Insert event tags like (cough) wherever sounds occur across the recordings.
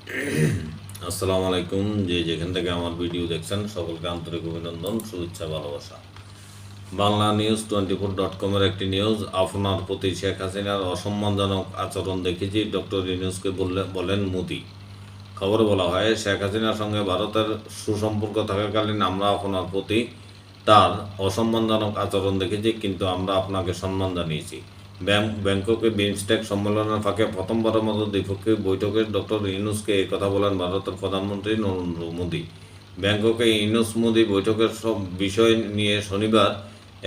(coughs) আসসালামু আলাইকুম। যে যেখান থেকে আমার ভিডিও দেখছেন, সকলকে আন্তরিক অভিনন্দন, শুভেচ্ছা, ভালোবাসা। Bangla news twenty four dot কমের একটি নিউজ, আপনার প্রতি শেখ হাসিনার অসম্মানজনক আচরণ দেখেছি ডক্টর ইউনুসকে বললে বলেন মোদি। খবর বলা হয়, শেখ হাসিনার সঙ্গে ভারতের সুসম্পর্ক থাকাকালীন আমরা আপনার প্রতি তার অসম্মানজনক আচরণ দেখেছি, কিন্তু আমরা আপনাকে সম্মান জানিয়েছি। ব্যাংককে বিমস্টেক সম্মেলনের ফাঁকে প্রথমবারের মতো দ্বিপক্ষীয় বৈঠকে ডক্টর ইউনুসকে কথা বলেন ভারতের প্রধানমন্ত্রী নরেন্দ্র মোদী। ব্যাংককে ইউনুস মোদী বৈঠকের সব বিষয় নিয়ে শনিবার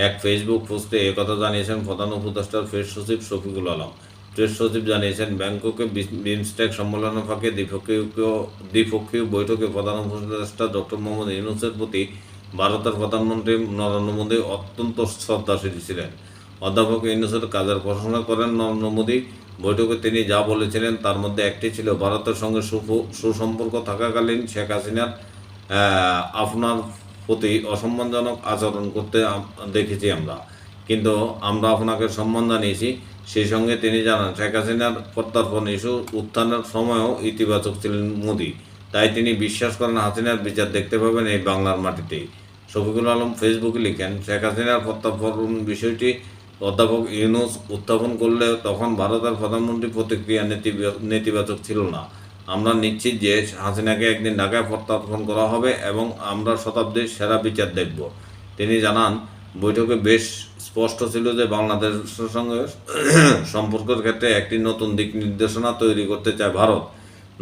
এক ফেসবুক পোস্টে একথা জানিয়েছেন প্রধান উপদেষ্টার প্রেস সচিব শফিকুল আলম। প্রেস সচিব জানিয়েছেন, ব্যাংককে বিমস্টেক সম্মেলনের ফাঁকে দ্বিপক্ষীয় দ্বিপক্ষীয় বৈঠকে প্রধান উপদেষ্টা ডক্টর মোহাম্মদ ইউনুসের প্রতি ভারতের প্রধানমন্ত্রী নরেন্দ্র মোদী অত্যন্ত শ্রদ্ধাশীল ছিলেন। অধ্যাপক ইউনুসের কাজের প্রশংসা করেন। নরেন্দ্র মোদী বৈঠকে তিনি যা বলেছিলেন তার মধ্যে একটি ছিল, ভারতের সঙ্গে সুসম্পর্ক থাকাকালীন শেখ হাসিনার আপনার প্রতি অসম্মানজনক আচরণ করতে দেখেছি আমরা। কিন্তু আমরা আপনাকে সম্মান জানিয়েছি। সেই সঙ্গে তিনি জানান, শেখ হাসিনার প্রত্যর্পণ ইস্যু উত্থানের সময়ও ইতিবাচক ছিলেন মোদী। তাই তিনি বিশ্বাস করেন হাসিনার বিচার দেখতে পাবেন এই বাংলার মাটিতেই। শফিকুল আলম ফেসবুকে লিখেন, শেখ হাসিনার প্রত্যাপন বিষয়টি অধ্যাপক ইউনুস উত্থাপন করলে তখন ভারতের প্রধানমন্ত্রী প্রতিক্রিয়া নেতিবা- নেতিবাচক ছিল না। আমরা নিশ্চিত যে হাসিনাকে একদিন ঢাকায় প্রত্যাপন করা হবে এবং আমরা শতাব্দীর সেরা বিচার দেখব। তিনি জানান, বৈঠকে বেশ স্পষ্ট ছিল যে বাংলাদেশের সঙ্গে সম্পর্কের ক্ষেত্রে একটি নতুন দিক নির্দেশনা তৈরি করতে চায় ভারত।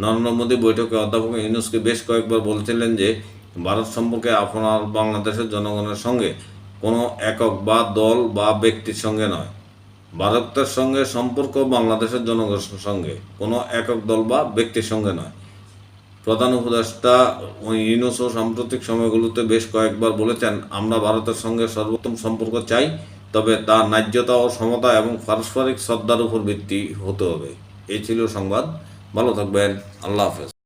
নরেন্দ্র মোদী বৈঠকে অধ্যাপক ইউনুসকে বেশ কয়েকবার বলছিলেন যে, ভারত সম্পর্কে আপনার বাংলাদেশের জনগণের সঙ্গে কোনো একক বা দল বা ব্যক্তির সঙ্গে নয়। ভারতের সঙ্গে সম্পর্ক বাংলাদেশের জনগোষ্ঠীর সঙ্গে, কোনো একক দল বা ব্যক্তির সঙ্গে নয়। প্রধান উপদেষ্টা ইউনুসও সাম্প্রতিক সময়গুলোতে বেশ কয়েকবার বলেছেন, আমরা ভারতের সঙ্গে সর্বোত্তম সম্পর্ক চাই, তবে তা ন্যায্যতা ও সমতা এবং পারস্পরিক শ্রদ্ধার উপর ভিত্তি হতে হবে। এই ছিল সংবাদ। ভালো থাকবেন। আল্লাহ হাফেজ।